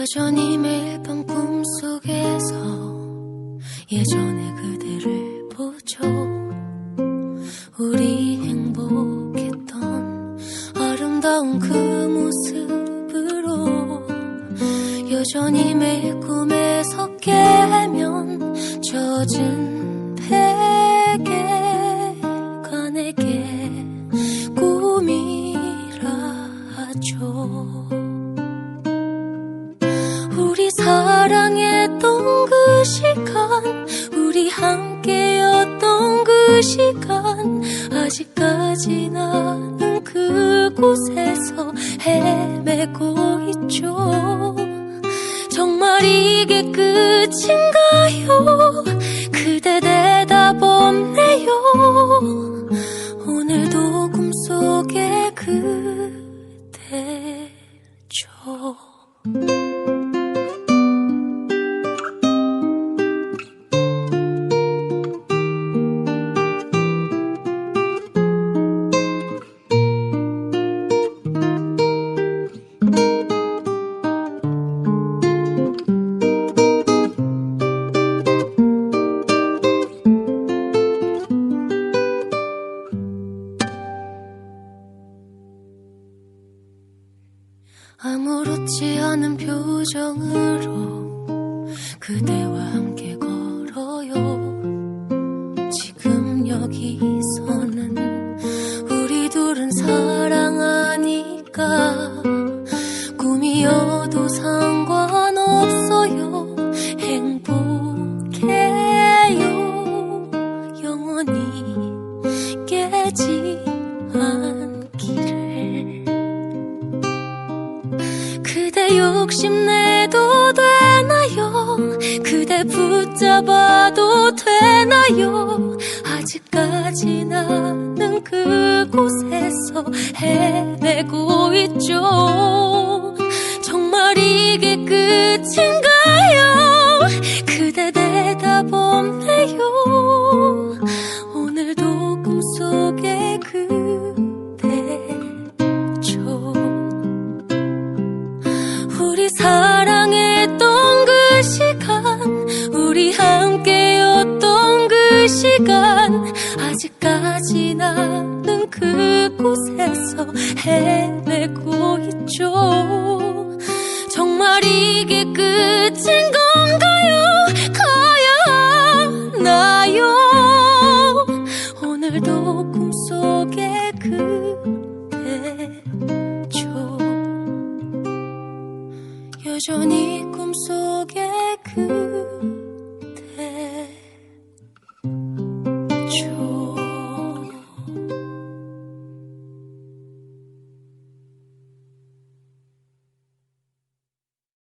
여전히 매일 밤 꿈속에서 예전의 그대를 보죠. 우리 행복했던 아름다운 그 모습으로 여전히 매일 꿈에서 깨면 젖은 베개 가 내게 꿈이라 하죠 아직까지 나는 그곳에서 헤매고 있죠. 정말 이게 끝인가요? 그대 아무렇지 않은 표정으로 그대와 함께 걸어요. 지금 여기서는 우리 둘은 사랑하니까 욕심내도 되나요? 그대 붙잡아도 되나요? 아직까지 나는 그곳에서 헤매고 있죠. 정말 이게 끝 우리 사랑했던 그 시간 우리 함께였던 그 시간 아직까지 나는 그곳에서 헤매고 있죠. 정말 이게 그대죠 여전히